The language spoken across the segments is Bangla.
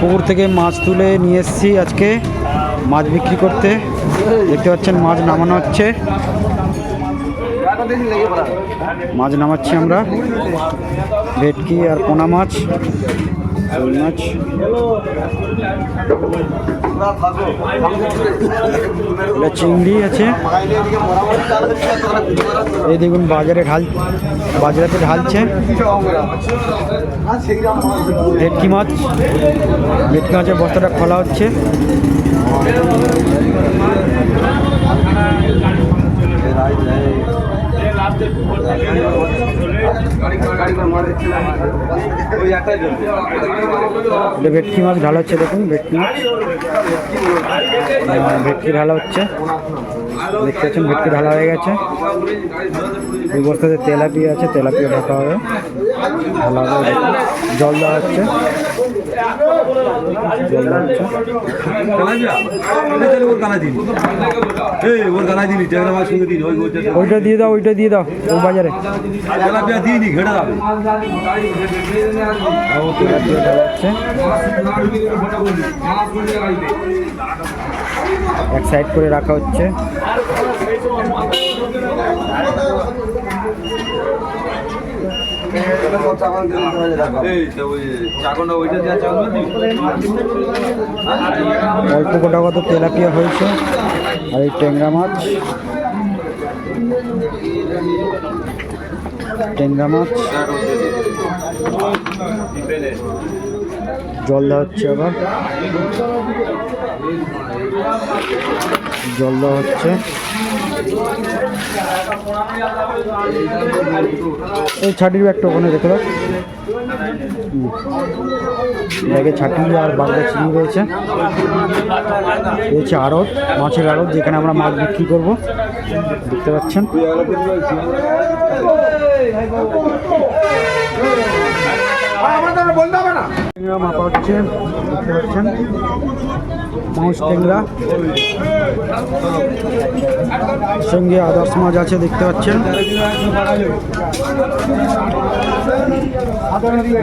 পুকুর থেকে মাছ তুলে নিয়ে এসেছি আজকে। মাছ বিক্রি করতে। দেখতে পাচ্ছেন মাছ নামানো হচ্ছে। মাছ নামাচ্ছি আমরা। ভেটকি আর পোনা মাছ। শোল মাছ এটা চিংড়ি আছে। এই দেখুন বাজারে ঢাল, বাজারেতে ঢালছে। ভেটকি মাছ। ভেটকি মাছের বস্তাটা খোলা হচ্ছে। এটা ভেটকি মাছ ঢালা হচ্ছে দেখুন ভেটকি মাছ। ভেটকি ঢালা হচ্ছে। দেখতে পাচ্ছেন ভেটকি ঢালা হয়ে গেছে। এই বস্তাতে তেলাপিয়া আছে তেলাপিয়া ঢাকা হবে। ঢালা হবে জল দেওয়া হচ্ছে। ওইটা দিয়ে দাও, ওইটা দিয়ে দাও ওই বাজারে। দিইনি ঘেটে যাবে এক সাইড করে রাখা হচ্ছে এই তো ওই চাকনটা ওইটা দেওয়া চাকনটা দিন অল্প গোটা কত তেলাপিয়া হয়েছে আর এই ট্যাংরা মাছ। ট্যাংরা মাছ। জল দেওয়া হচ্ছে আবার। জল দেওয়া হচ্ছে। এই ছাটির ব্যাগটা ওখানে রেখে দাও। ব্যাগে ছাটি আর বাগদা চিনি রয়েছে। রয়েছে আড়ত, মাছের আড়ত, যেখানে আমরা মাছ বিক্রি করব। দেখতে পাচ্ছেন। মাপা হচ্ছে দেখতে পাচ্ছেন মাউস ট্যাংরা সঙ্গে আদার্স মাছ আছে, দেখতে পাচ্ছেন।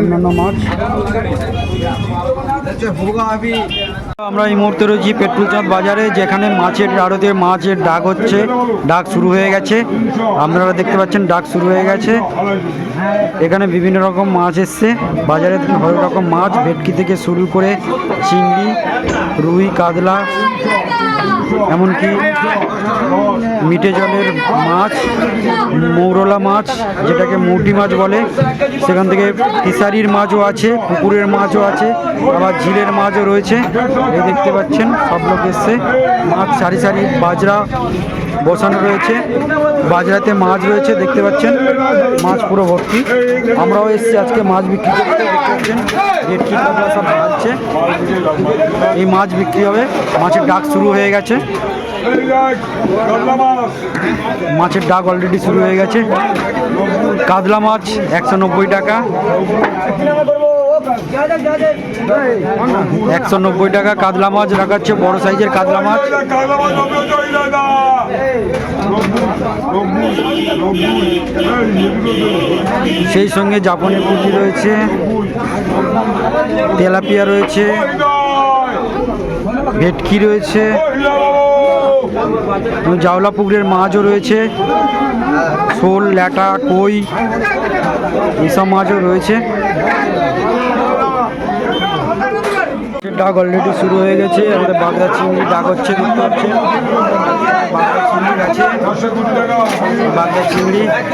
অন্যান্য মাছ। আমরা এই মুহূর্তে রয়েছি পেট্রোলচাঁদ বাজারে, যেখানে মাছের আড়তে মাছের ডাক হচ্ছে। ডাক শুরু হয়ে গেছে। আপনারা দেখতে পাচ্ছেন, ডাক শুরু হয়ে গেছে। এখানে বিভিন্ন রকম মাছ এসছে। বাজারে হরেক রকম মাছ, ভেটকি থেকে শুরু করে চিংড়ি, রুই কাতলা এমনকি মিঠে জলের মাছ, মৌরলা মাছ, যেটাকে মৌটি মাছ বলে, সেখান থেকে ফিশারির মাছও আছে, পুকুরের মাছও আছে, আবার ঝিলের মাছও রয়েছে। দেখতে পাচ্ছেন, সব লোক এসছে। মাছ সারি সারি, বাজরা বসানো রয়েছে। বাজরাতে মাছ রয়েছে, দেখতে পাচ্ছেন? মাছ পুরো ভর্তি। আমরাও এসেছি আজকে মাছ বিক্রি করতে, দেখতে পাচ্ছেন? কাতলা সব ঢালছে। এই মাছ বিক্রি হবে। মাছের ডাক শুরু হয়ে গেছে। মাছের ডাক অলরেডি শুরু হয়ে গেছে। কাতলা মাছ একশো নব্বই টাকা। একশো নব্বই টাকা কাতলা মাছ রাখাচ্ছে বড় সাইজের কাতলা মাছ। সেই সঙ্গে জাপানি পুঁটি রয়েছে, তেলাপিয়া রয়েছে, ভেটকি রয়েছে জাওলা পুকুরের মাছও রয়েছে, শোল, ল্যাটা, কই এইসব মাছও রয়েছে। ডাক অলরেডি শুরু হয়ে গেছে। আমাদের বাগদা চিংড়ি ডাক হচ্ছে, দেখতে পাচ্ছেন। বাগদা চিংড়ি আছে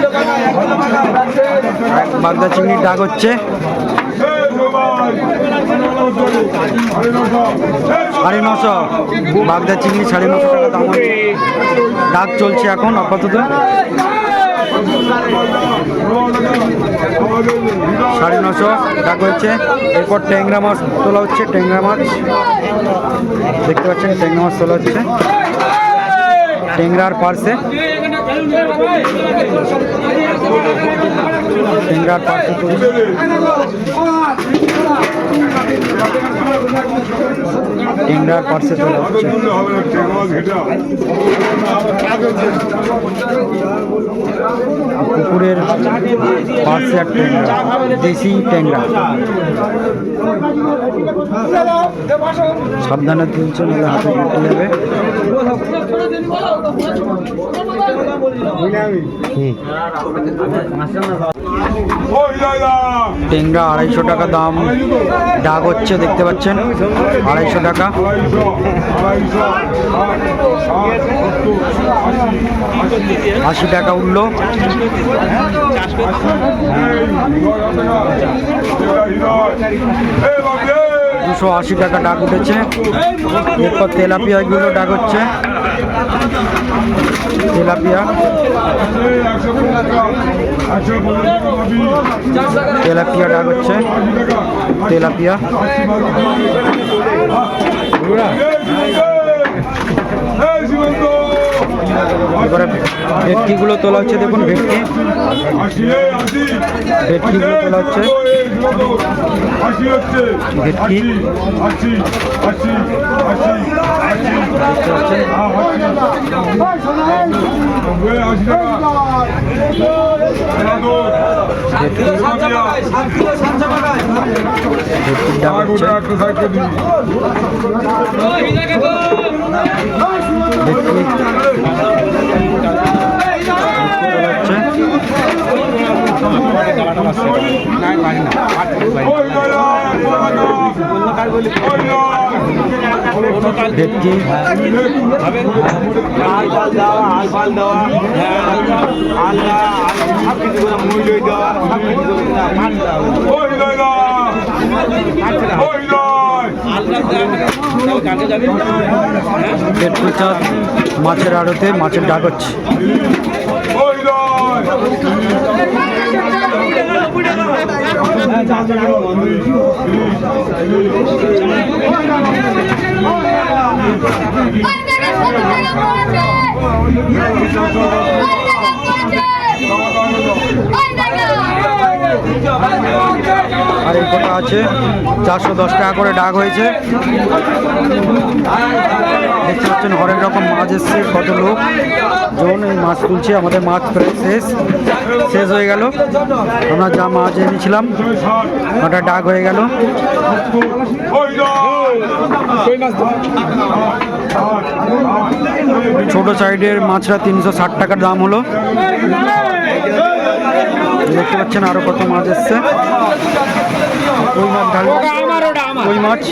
বাগদা চিংড়ি। চিংড়ির ডাক হচ্ছে। সাড়ে নশো। বাগদা চিংড়ি সাড়ে নশো টাকা দাম। ডাক চলছে এখন, আপাতত। সাড়ে নশো ডাক হচ্ছে। এরপর ট্যাংরা মাছ তোলা হচ্ছে, ট্যাংরা মাছ। দেখতে পাচ্ছেন, ট্যাংরা মাছ তোলা হচ্ছে। ট্যাংরার পার্সে। পার্সে তুলছে টেংরার পার্সে তোলা হচ্ছে। পুকুরের পার্সে আর টেংরা দেশি টেংরা সাবধানে তুলছে, নাহলে হাতে কেটে যাবে। টেংরা আড়াইশো টাকা দাম। ডাক হচ্ছে, দেখতে পাচ্ছেন। আড়াইশো টাকা। আশি টাকা উঠল। দুশো আশি টাকা ডাক উঠেছে। এরপর তেলাপিয়াগুলো ডাক হচ্ছে। তেলাপিয়া। তেলাপিয়া ডাক হচ্ছে। তেলাপিয়া। ভেটকিগুলো তোলা হচ্ছে দেখুন ভেটকি। ভেটকিগুলো তোলা হচ্ছে। ভেটকি। ভেটকি। মাছের আড়তে মাছের ডাক হচ্ছে। ওই my কত আর এই কটা আছে, চারশো দশ টাকা করে ডাক হয়েছে। দেখতে পাচ্ছেন হরেক রকম মাছ এসছে, কত লোক। জন, এই মাছ তুলছে, আমাদের মাছ প্রায় শেষ। শেষ হয়ে গেল। আমরা যা মাছ এনেছিলাম, ওটা ডাক হয়ে গেল। ছোট সাইডের মাছটা তিনশো ষাট টাকার দাম হলো। দেখতে পাচ্ছেন, আরও কত মাছ এসছে। কই মাছ ঢাল কই মাছ।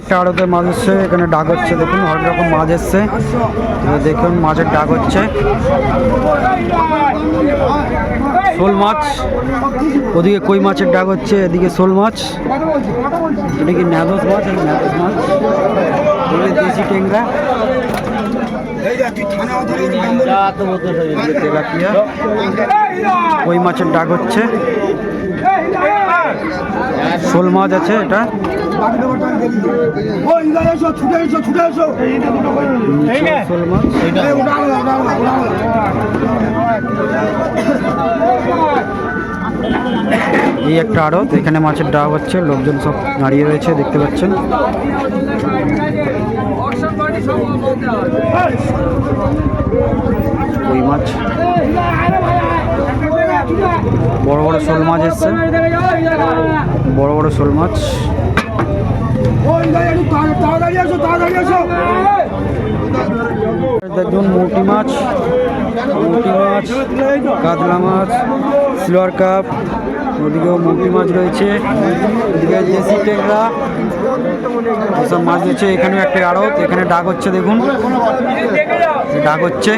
একটা আড়তে মাছ এসছে, এখানে ডাক হচ্ছে, দেখুন অনেক রকম মাছ এসছে। দেখুন, মাছের ডাক হচ্ছে। শোল মাছ, ওদিকে কই মাছের ডাক হচ্ছে, এদিকে শোল মাছ। এদিকে ন্যাদোস মাছ ন্যাদোস মাছ? দেশি টেংরা কই মাছের ডাক হচ্ছে। শোল মাছ আছে এটা। এই একটা আড়ত, এখানে মাছের ডাক হচ্ছে, লোকজন সব দাঁড়িয়ে রয়েছে, দেখতে পাচ্ছেন। কই মাছ? বড় বড় শোল মাছ এসছে। বড় বড় শোল মাছ। দেখুন মৌটি মাছ মৌটি মাছ, কাতলা মাছ, সিলভার কাপ, ওদিকেও মৌটি মাছ রয়েছে। ওদিকে দেশি টেংরা এসব মাছ দিচ্ছে, এখানেও একটা আড়ত, এখানে ডাক হচ্ছে, দেখুন। ডাক হচ্ছে।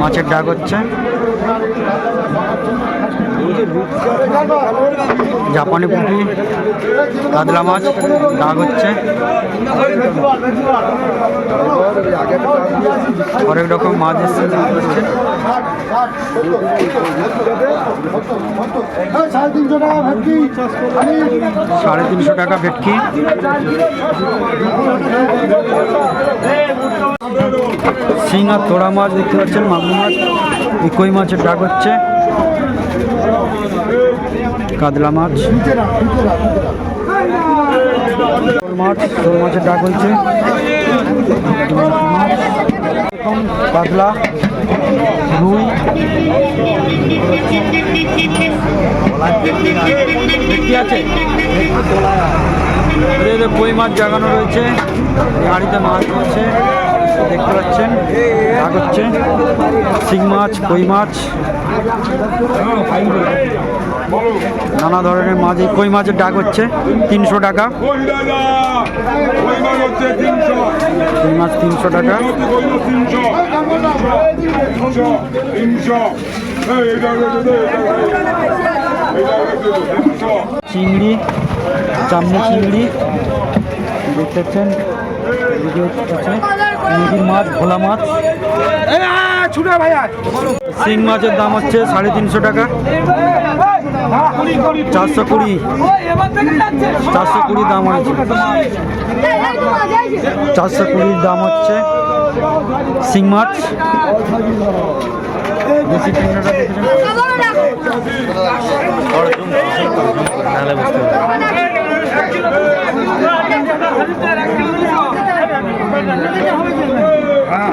মাছের ডাক হচ্ছে। জাপানি পুঁটি, কাতলা মাছ, ডাক হচ্ছে। অনেক রকম মাছ এসছে। সাড়ে তিনশো টাকা ভেটকি। শিং আর তোড়া মাছ দেখতে পাচ্ছেন, মাগুর মাছ এই কই মাছের ডাক হচ্ছে। কাতলা মাছ। মাছ শোল মাছের ডাক হয়েছে পাতলা রুই আছে বই মাছ জাগানো রয়েছে। গাড়িতে মাছ রয়েছে দেখতে পাচ্ছেন ডাক হচ্ছে। শিং মাছ, কই মাছ। নানা ধরনের মাছ কই মাছের ডাক হচ্ছে? তিনশো টাকা। কই মাছ তিনশো টাকা। চিংড়ি চামড়ি চিংড়ি। দেখতে পাচ্ছেন এদিকে মাছ, ভোলা মাছ। শিং মাছের দাম হচ্ছে সাড়ে তিনশো টাকা। চারশো কুড়ি। চারশো কুড়ি দাম হয়েছে। চারশো কুড়ির দাম হচ্ছে শিং মাছ। হ্যাঁ